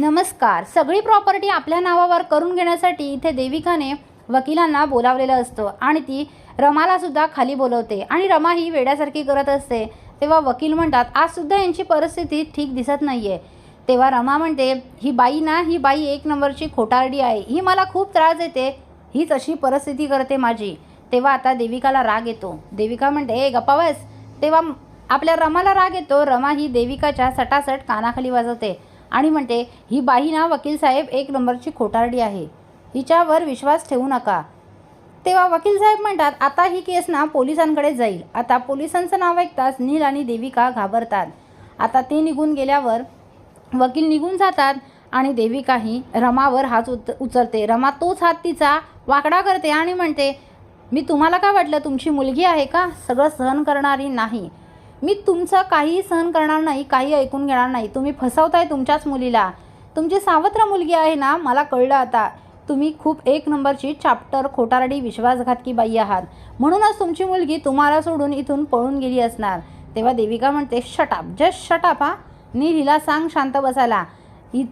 नमस्कार. सगळी प्रॉपर्टी आपल्या नावावर करून घेण्यासाठी इथे देविकाने वकिलांना बोलावलेलं असतं आणि ती रमालासुद्धा खाली बोलवते. आणि रमा ही वेड्यासारखी करत असते. तेव्हा वकील म्हणतात आजसुद्धा यांची परिस्थिती ठीक दिसत नाही आहे तेव्हा रमा म्हणते ही बाई ना ही बाई एक नंबरची खोटारडी आहे. ही मला खूप त्रास देते. हीच अशी परिस्थिती करते माझी. तेव्हा आता देविकाला राग येतो. देविका म्हणते ए गप्पावस तेव्हा आपल्या रमाला राग येतो. रमा ही देविकाच्या सटासट कानाखाली वाजवते. आणि म्हणते ही बाई ना वकील साहेब एक नंबरची खोटारडी आहे. हिच्यावर विश्वास ठेवू नका. तेव्हा वकील साहेब म्हणतात आता ही केस ना पोलिसांकडे जाईल. आता पोलिसांचं नाव ऐकताच नील आणि देविका घाबरतात. आता ते निघून गेल्यावर वकील निघून जातात आणि देविकाही रमावर हात उत उचलते. रमा तोच हात तिचा वाकडा करते आणि म्हणते मी तुम्हाला काय वाटलं? तुमची मुलगी आहे का? सगळं सहन करणारी नाही. मी तुमचं काहीही सहन करणार नाही काही ऐकून घेणार नाही. तुम्ही फसवताय तुमच्याच मुलीला. तुमची सावत्र मुलगी आहे ना मला कळलं आता. तुम्ही खूप एक नंबरची चाप्टर खोटारडी विश्वासघातकी बाई आहात. म्हणूनच तुमची मुलगी तुम्हाला सोडून इथून पळून गेली असणार. तेव्हा देविका म्हणते शटाप जस्ट शटाप हा. नील हिला सांग शांत बसायला. हि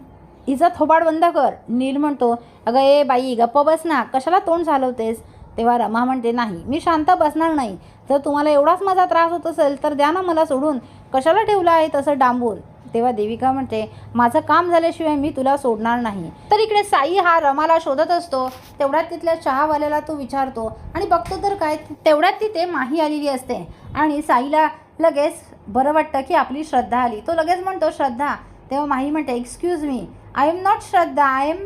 हिचं थोबाड बंद कर. नील म्हणतो अगं ए बाई गप्प बस ना. कशाला तोंड चालवतेस? तेव्हा रमा म्हणते नाही मी शांत बसणार नाही. जर तुम्हाला एवढाच माझा त्रास होत असेल तर द्या ना मला सोडून. कशाला ठेवलं आहे तसं डांबून? तेव्हा देविका म्हणते माझं काम झाल्याशिवाय मी तुला सोडणार नाही. तर इकडे साई हा रमाला शोधत असतो. तेवढ्यात तिथल्या चहावाल्याला तो विचारतो आणि बघतो तर काय? तेवढ्यात तिथे माही आलेली असते. आणि साईला लगेच बरं वाटतं की आपली श्रद्धा आली. तो लगेच म्हणतो श्रद्धा. तेव्हा माही म्हणते excuse me I am not Shraddha I am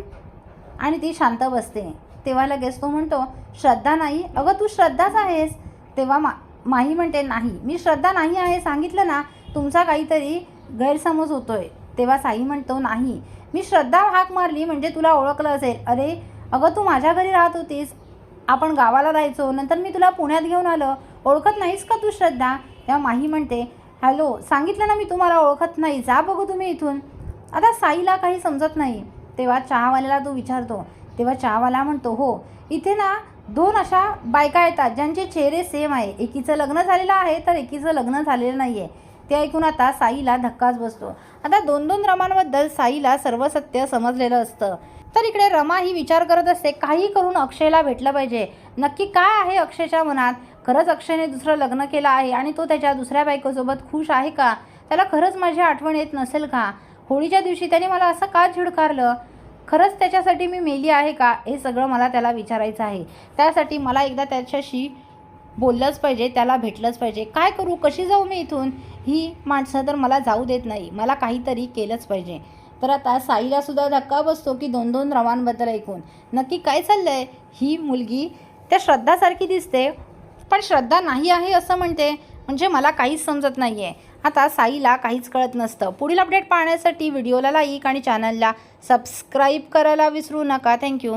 आणि ती शांत बसते. तेव्हा लगेच तो म्हणतो श्रद्धा नाही? अगं तू श्रद्धाच आहेस. तेव्हा मा माही म्हणते नाही मी श्रद्धा नाही आहे. सांगितलं ना तुमचा काहीतरी गैरसमज होतोय. तेव्हा साई म्हणतो नाही मी श्रद्धा हाक मारली म्हणजे तुला ओळखलं असेल. अरे अगं तू माझ्या घरी राहत होतीस. आपण गावाला जायचो. नंतर मी तुला पुण्यात घेऊन आलं. ओळखत नाहीस का तू श्रद्धा? तेव्हा माही म्हणते हॅलो सांगितलं ना मी तुम्हाला ओळखत नाही. जा बघू तुम्ही इथून. आता साईला काही समजत नाही. तेव्हा चहावाल्याला तो विचारतो तेव्हा चहावाला म्हणतो हो इथे ना दोन अशा बायका येतात ज्यांचे चेहरे सेम आहे. एकीचं लग्न झालेलं आहे तर एकीचं लग्न झालेलं नाही आहे ते ऐकून आता साईला धक्काच बसतो. आता दोन दोन रमांबद्दल साईला सर्व सत्य समजलेलं असतं. तर इकडे रमा ही विचार करत असते काही करून अक्षयला भेटलं पाहिजे. नक्की काय आहे अक्षयच्या मनात? खरंच अक्षयने दुसरं लग्न केलं आहे आणि तो त्याच्या दुसऱ्या बायकोसोबत खुश आहे का? त्याला खरंच माझी आठवण येत नसेल का? होळीच्या दिवशी त्याने मला असं का झिडकारलं खरंच त्याच्यासाठी मी मेली आहे का? हे सगळं मला त्याला विचारायचं आहे. त्यासाठी मला एकदा त्याच्याशी बोललंच पाहिजे त्याला भेटलंच पाहिजे. काय करू? कशी जाऊ मी इथून? ही माणसं तर मला जाऊ देत नाही. मला काहीतरी केलंच पाहिजे. तर आता साईला सुद्धा धक्का बसतो की दोन दोन रमांबद्दल ऐकून. नक्की काय चाललं आहे ही मुलगी त्या श्रद्धासारखी दिसते. पण श्रद्धा नाही आहे असं म्हणते. म्हणजे मला काहीच समजत नाही आहे आता साईला काहीच कळत नसतं. पुढील अपडेट पाहण्यासाठी व्हिडिओला लाईक आणि चॅनलला सबस्क्राईब करायला विसरू नका. थँक्यू